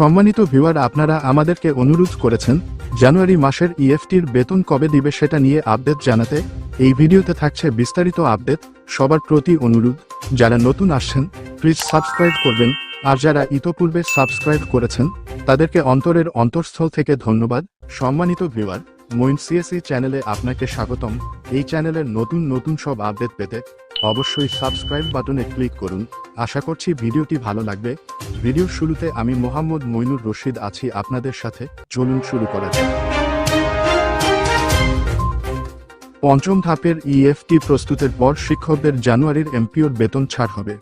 সম্মানিত ভিউয়ার, আপনারা আমাদেরকে অনুরোধ করেছেন জানুয়ারি মাসের ইএফটির বেতন কবে দিবে সেটা নিয়ে আপডেট জানাতে। এই ভিডিওতে থাকছে বিস্তারিত আপডেট, সবার প্রতি অনুরোধ। যারা নতুন আসছেন প্লিজ সাবস্ক্রাইব করবেন। আর যারা ইতোপূর্বে সাবস্ক্রাইব করেছেন, তাদেরকে অন্তরের অন্তঃস্থল থেকে ধন্যবাদ। সম্মানিত ভিউয়ার মইন সিএসি চ্যানেলে আপনাকে স্বাগতম। এই চ্যানেলের নতুন নতুন সব আপডেট পেতে অবশ্যই সাবস্ক্রাইব বাটনে ক্লিক করুন। আশা করছি ভিডিওটি ভালো লাগবে। ভিডিওর শুরুতে আমি মোহাম্মদ মইনুর রশিদ আছি আপনাদের সাথে। চলুন শুরু করা যাক। পঞ্চম ধাপের ইএফটি প্রস্তুতের পর শিক্ষকদের জানুয়ারির এমপিওর বেতন ছাড় হবে।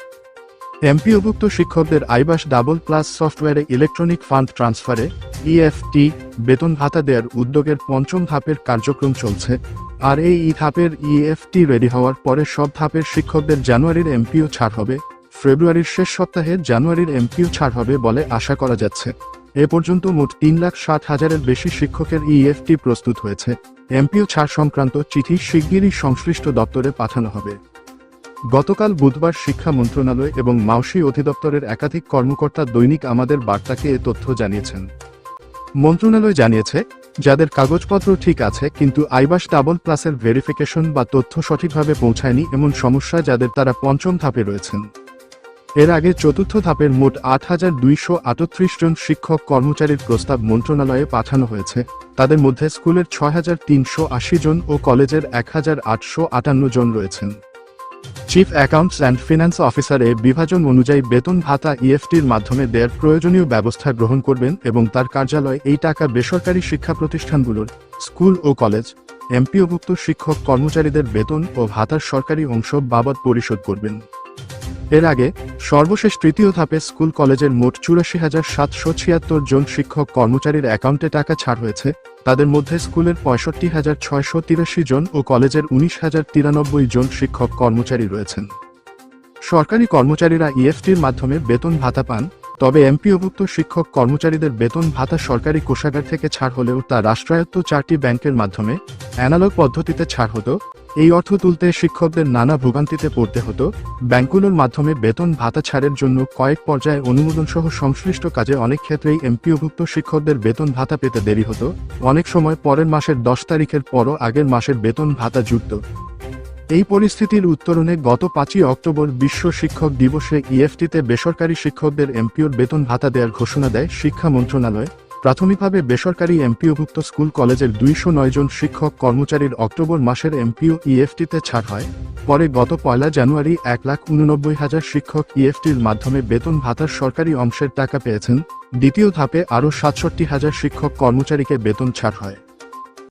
এমপিওভুক্ত শিক্ষকদের আইবাস ডাবল প্লাস সফটওয়্যারে ইলেকট্রনিক ফান্ড ট্রান্সফারে ইএফটি বেতন ভাতা দেওয়ার উদ্যোগের পঞ্চম ধাপের কার্যক্রম চলছে। আর এই ই ধাপের ইএফটি রেডি হওয়ার পরে সব ধাপের শিক্ষকদের জানুয়ারির এমপিও ছাড় হবে, ফেব্রুয়ারির শেষ সপ্তাহে জানুয়ারির এমপিও ছাড় হবে বলে আশা করা যাচ্ছে। এ পর্যন্ত মোট তিন লাখ ষাট হাজারের বেশি শিক্ষকের ইএফটি প্রস্তুত হয়েছে। এমপিও ছাড় সংক্রান্ত চিঠি শিগগিরই সংশ্লিষ্ট দপ্তরে পাঠানো হবে। গতকাল বুধবার শিক্ষা মন্ত্রণালয় এবং মাউসি অধিদপ্তরের একাধিক কর্মকর্তা দৈনিক আমাদের বার্তাকে এ তথ্য জানিয়েছেন। মন্ত্রণালয় জানিয়েছে যাদের কাগজপত্র ঠিক আছে, কিন্তু আইবাস ডাবল প্লাসের ভেরিফিকেশন বা তথ্য সঠিকভাবে পৌঁছায়নি এমন সমস্যা যাদের তারা পঞ্চম ধাপে রয়েছেন। এর আগে চতুর্থ ধাপের মোট আট হাজার দুইশো আটত্রিশ জন শিক্ষক কর্মচারীর প্রস্তাব মন্ত্রণালয়ে পাঠানো হয়েছে। তাদের মধ্যে স্কুলের ছয় হাজার তিনশো আশি জন ও কলেজের এক হাজার আটশো আটান্ন জন রয়েছেন। Chief accounts and finance officer এ বিভাজন অনুযায়ী বেতন ভাতা ইএফটির মাধ্যমে দেয়ার প্রয়োজনীয় ব্যবস্থা গ্রহণ করবেন এবং তার কার্যালয় এই টাকা বেসরকারি শিক্ষা প্রতিষ্ঠানগুলোর স্কুল ও কলেজ, এমপিওভুক্ত শিক্ষক কর্মচারীদের বেতন ও ভাতার সরকারি অংশ বাবদ পরিশোধ করবেন। এর আগে, সর্বশেষ তৃতীয় ধাপে স্কুল কলেজের মোট চুরাশি হাজার সাতশো ছিয়াত্তর জন শিক্ষক কর্মচারীর অ্যাকাউন্টে টাকা ছাড় হয়েছে, তাদের মধ্যে স্কুলের পঁয়ষট্টি হাজার ছয়শো তিরাশি জন ও কলেজের উনিশ হাজার তিরানব্বই জন শিক্ষক কর্মচারী রয়েছেন। সরকারি কর্মচারীরা ইএফটির মাধ্যমে বেতন ভাতা পান, তবে এমপিওভুক্ত শিক্ষক কর্মচারীদের বেতন ভাতা সরকারি কোষাগার থেকে ছাড় হলেও তা রাষ্ট্রায়ত্ত চারটি ব্যাংকের মাধ্যমে, অ্যানালগ পদ্ধতিতে ছাড় হতো এই অর্থ তুলতে শিক্ষকদের নানা ভোগান্তিতে পড়তে হতো। ব্যাংকগুলোর মাধ্যমে বেতন ভাতা ছাড়ের জন্য কয়েক পর্যায়ে অনুমোদন সহ সংশ্লিষ্ট কাজে অনেক ক্ষেত্রেই এমপিওভুক্ত শিক্ষকদের বেতন ভাতা পেতে দেরি হতো। অনেক সময় পরের মাসের দশ তারিখের পরও আগের মাসের বেতন ভাতা জুটত। এই পরিস্থিতির উত্তরণে গত পাঁচই অক্টোবর বিশ্ব শিক্ষক দিবসে ইএফটিতে বেসরকারি শিক্ষকদের এমপিওর বেতন ভাতা দেওয়ার ঘোষণা দেয় শিক্ষা মন্ত্রণালয়। প্রাথমিকভাবে বেসরকারি এমপিওভুক্ত স্কুল কলেজের দুইশো নয় জন শিক্ষক কর্মচারীর অক্টোবর মাসের এমপিও ইএফটিতে ছাড় হয়। পরে গত পয়লা জানুয়ারি এক লাখ উননব্বই হাজার শিক্ষক ইএফটির মাধ্যমে বেতন ভাতার সরকারি অংশের টাকা পেয়েছেন। দ্বিতীয় ধাপে আরও সাতষট্টি হাজার শিক্ষক কর্মচারীকে বেতন ছাড় হয়।